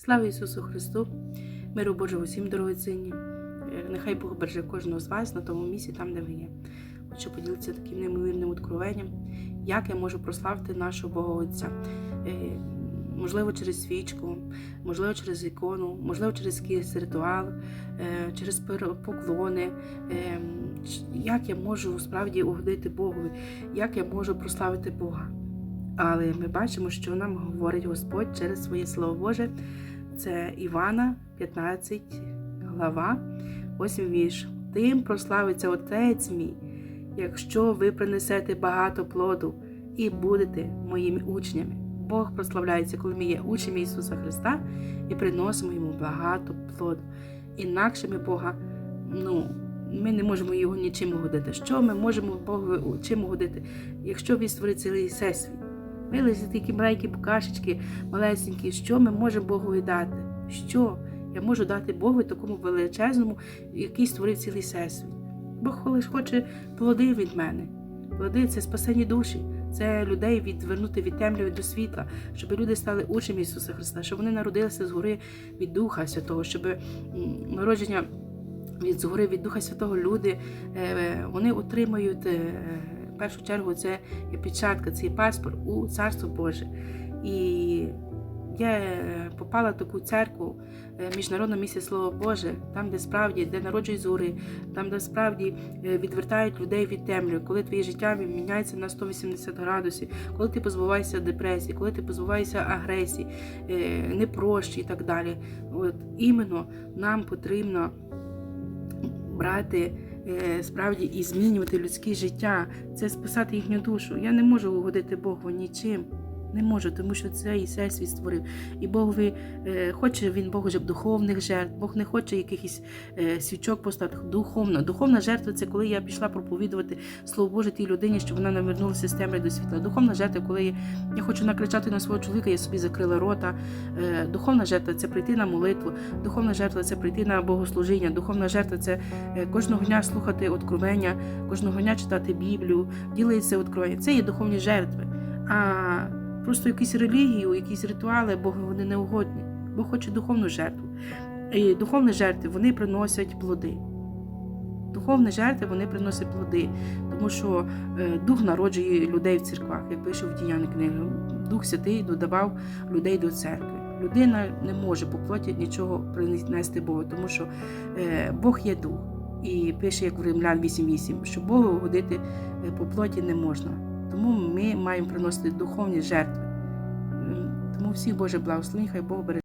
Слава Ісусу Христу! Миру Божого всім дорогоцінні! Е, Нехай Бог береже кожного з вас на тому місці, там, де ви є. Хочу поділитися таким неймовірним откровенням, як я можу прославити нашого Бога Отця. Е, Можливо, через свічку, можливо, через ікону, можливо, через якийсь ритуал, е, через поклони. Як я можу справді угодити Богові, як я можу прославити Бога. Але ми бачимо, що нам говорить Господь через своє Слово Боже. Це Івана, 15 глава, 8 вірш. Тим прославиться Отець мій, якщо ви принесете багато плоду і будете моїми учнями. Бог прославляється, коли ми є учнями Ісуса Христа і приносимо йому багато плоду. Інакше ми Бога, ну, ми не можемо його нічим угодити. Що ми можемо Богу чим угодити, якщо він створить цілий всесвіт? Ми такі маленькі букашечки, малесенькі, що ми можемо Богу дати? Що я можу дати Богу такому величезному, який створив цілий всесвіт? Бог лише хоче плоди від мене. Плоди це спасені душі, це людей відвернути від темряви до світла, щоб люди стали учнями Ісуса Христа, щоб вони народилися згори від Духа Святого, щоб народження від згори від Духа Святого люди е, вони отримають е, в першу чергу це є печатка, цей паспорт у Царство Боже. І я е, попала в таку церкву, е, міжнародна місія Слово Боже, там, де справді, де народжують зори, там, де справді е, відвертають людей від темряви, коли твоє життя міняється на 180 градусів, коли ти позбуваєшся депресії, коли ти позбуваєшся агресії, непрощі і так далі. От іменно нам потрібно брати справді і змінювати людське життя, це спасати їхню душу. Я не можу угодити Богу нічим. Не можу, тому що це і всесвіт створив. І Богові е, хоче він Богу щоб духовних жертв. Бог не хоче якихось е, свічок поставити. Духовно. Духовна жертва це коли я пішла проповідувати Слово Боже тій людині, щоб вона навернулася з темряви до світла. Духовна жертва, коли я, я хочу накричати на свого чоловіка, я собі закрила рота. Е, духовна жертва це прийти на молитву. Духовна жертва це прийти на богослужіння. Духовна жертва це кожного дня слухати откровення, кожного дня читати Біблію, ділитися откровення. Це є духовні жертви. А просто якісь релігії, якісь ритуали, Богу вони не угодні. Бог хоче духовну жертву. І духовні жертви вони приносять плоди. Духовні жертви вони приносять плоди, тому що е, дух народжує людей в церквах, як пише в діянні книги. Дух Святий додавав людей до церкви. Людина не може по плоті нічого принести Богу, тому що е, Бог є дух. І пише, як в Римлян 8.8, що Богу угодити е, по плоті не можна. Тому ми маємо приносити духовні жертви. Тому всіх Боже благословень, хай Бог бере.